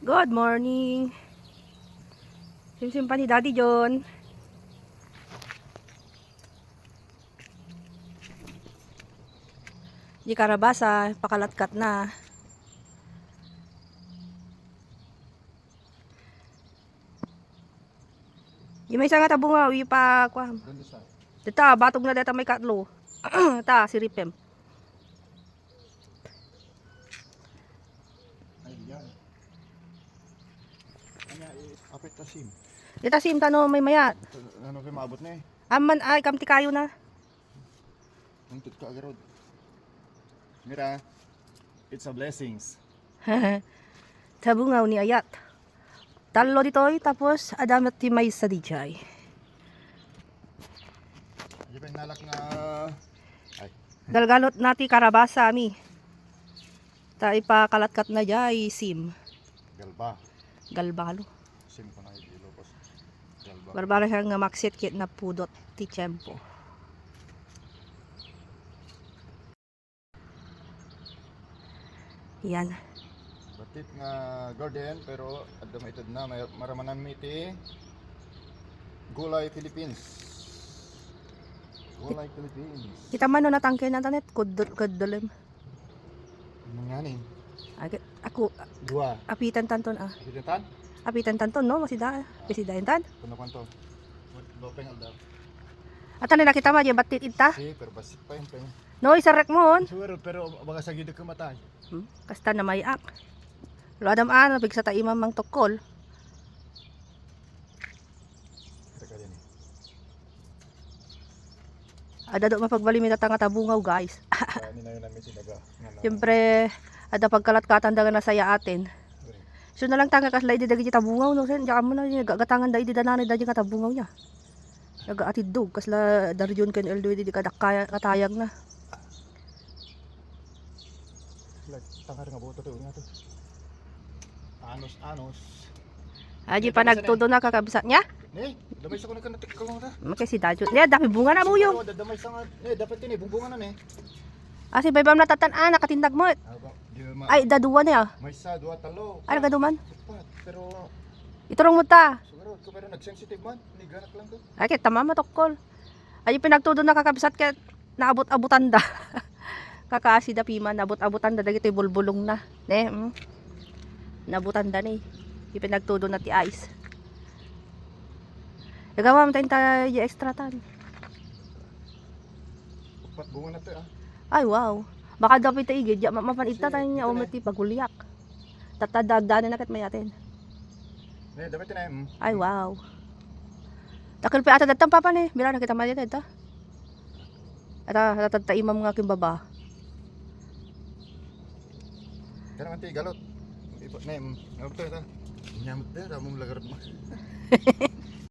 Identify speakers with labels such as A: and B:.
A: Good morning. Simsim pa ni Daddy John. Di karabasa, pakalatkat na. Yung may isa nga tabunga, uwi pa,
B: sa.
A: Dita, batog na data may katlo. Ta, si Ripem.
B: Ay, yan. Kanya, eh, apit na sim.
A: Dita sim tano may mayat.
B: Ano kayo maabot na eh.
A: Aman ay kamti kayo na.
B: Untod ka agarod. Mira, it's a blessings.
A: sa bungaw ni Ayat. Talo ditoy tapos adamat ti may sa dijay.
B: Di ba nalak na... Ay,
A: Dalgalot nati karabasa mi. Ta ipakalatkat na jay sim.
B: galba.
A: Galbalo.
B: Sim ko na ilocos. Galba.
A: Barbara siya nga maksit kit na pudot ti tiyempo. Yan.
B: Batit nga garden pero adamaitad na may maramanam iti Gulay Philippines. Gulay Philippines.
A: Kita man no natangke na tanet kudot kudolim.
B: Manganin.
A: Agad ako
B: Dua.
A: apitan tanton ah.
B: Pitintan?
A: Apitan tanton no masida. Presida tan.
B: Kuno kwanto? Lopeng aldaw.
A: At ano nakita mo, di batit ita?
B: Si, pero basik pa yun pa yun.
A: No, isarek mo hon.
B: Siguro, pero baga sa gidog kamatay.
A: Hmm? Kasta na may ak. Lo adam ano, bigsa ta imam mang tukol. Ada do mapagbali mi tatanga tabungaw guys. Siyempre, ada pagkalat-katan daga na saya atin. So na lang tanga kaslay di dagi tabungaw no sen jaka mo na yung gagatangan dai di danani dagi katabungaw niya. Nagaatid dog kasla daryon ken eldo di kadakaya katayag na.
B: Tangar nga boto to. Nga to. Anos, anos.
A: Aji pa nagtudo na kakabisa niya.
B: Ne, damay sa ko na kanatik ko nga ta.
A: Makay si Dajo. Niya dami bunga na.
B: Oo, dadamay sa nga. Ne, dapat yun eh, bumbungan na ne.
A: Ah si Baybam natatan-an nakatindag mo.
B: Ah,
A: Ay daduwa niya.
B: May sa, dua, talo.
A: Ay nagaduman.
B: Upat, pero
A: Iturong mo ta.
B: siguro ko pero nagsensitive man. Ni ganak lang to.
A: Ay kita mama tokol. Ay pinagtudo na kakabisat ket naabot-abutan da. Kakaasi da piman nabot-abutan da dagiti bulbulong na. Ne. Mm. Nabutan da ni. Ipinagtudo na ti ice. Nagawa mo tayong tayo extra tan.
B: Upat bunga na to ah.
A: Ay wow. Baka dapat tayo igid. Ya, mapanita tayo niya o mati pagulyak. Tatadagdanan na kat mayatin.
B: Ne, dapat eh. mm.
A: Ay wow. Takil pa ata datang papa ni. Bila nakita dito ito. Ata tatad imam nga kimbaba.
B: Kaya naman ti galot. Ne, mm. Ano to ito? Nyamot na, ramong lagarot mo.